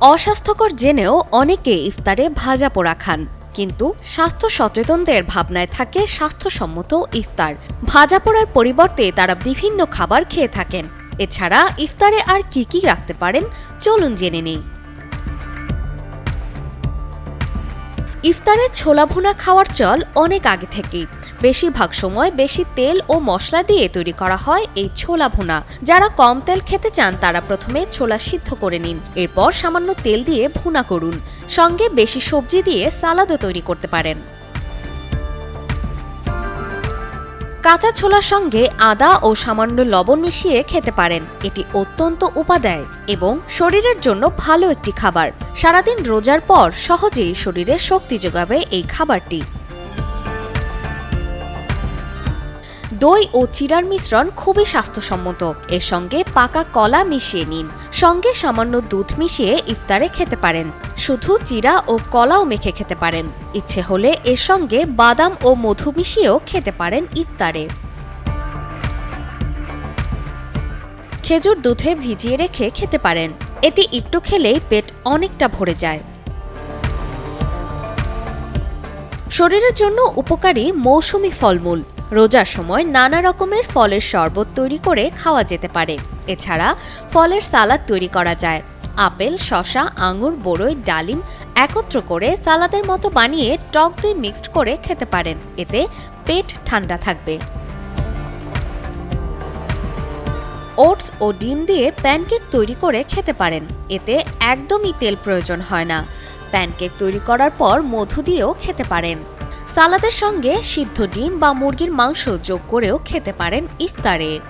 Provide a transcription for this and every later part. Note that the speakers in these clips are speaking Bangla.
অস্বাস্থ্যকর জেনেও অনেকে ইফতারে ভাজা পোড়া খান, কিন্তু স্বাস্থ্য সচেতনদের ভাবনায় থাকে স্বাস্থ্যসম্মত ইফতার। ভাজা পোড়ার পরিবর্তে তারা বিভিন্ন খাবার খেয়ে থাকেন। এছাড়া ইফতারে আর কি কি রাখতে পারেন, চলুন জেনে নেই। ইফতারে ছোলা ভুনা খাওয়ার চল অনেক আগে থেকেই। বেশিরভাগ সময় বেশি তেল ও মশলা দিয়ে তৈরি করা হয় এই ছোলা ভুনা যারা কম তেল খেতে চান, তারা প্রথমে ছোলা সিদ্ধ করে নিন। এরপর সামান্য তেল দিয়ে ভুনা করুন। সঙ্গে বেশি সবজি দিয়ে সালাদও তৈরি করতে পারেন। কাঁচা ছোলার সঙ্গে আদা ও সামান্য লবণ মিশিয়ে খেতে পারেন। এটি অত্যন্ত উপাদায় এবং শরীরের জন্য ভালো একটি খাবার। সারাদিন রোজার পর সহজেই শরীরে শক্তি যোগাবে এই খাবারটি। দই ও চিরার মিশ্রণ খুবই স্বাস্থ্যসম্মত। এর সঙ্গে পাকা কলা মিশিয়ে নিন। সঙ্গে সামান্য দুধ মিশিয়ে ইফতারে খেতে পারেন। শুধু চিরা ও কলাও মেখে খেতে পারেন। ইচ্ছে হলে এর সঙ্গে বাদাম ও মধু মিশিয়েও খেতে পারেন ইফতারে। খেজুর দুধে ভিজিয়ে রেখে খেতে পারেন। এটি একটু খেলেই পেট অনেকটা ভরে যায়। শরীরের জন্য উপকারী মৌসুমি ফলমূল। রোজার সময় নানা রকমের ফলের শরবত তৈরি করে খাওয়া যেতে পারে। এছাড়া ফলের সালাদ তৈরি করা যায়। আপেল শশা আঙুর বড়ই ডালিম একত্র করে সালাদের মতো বানিয়ে টক দই মিক্সড করে খেতে পারেন। এতে পেট ঠান্ডা থাকবে। ওটস ও ডিম দিয়ে প্যানকেক তৈরি করে খেতে পারেন। এতে একদমই তেল প্রয়োজন হয় না। প্যানকেক তৈরি করার পর মধু দিয়েও খেতে পারেন। সালাদের সঙ্গে সিদ্ধ ডিম বা মুরগির মাংস যোগ করেও খেতে পারেন ইফতারে।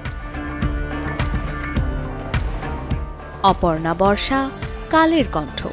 অপর্ণা বর্ষা, কালের কণ্ঠ।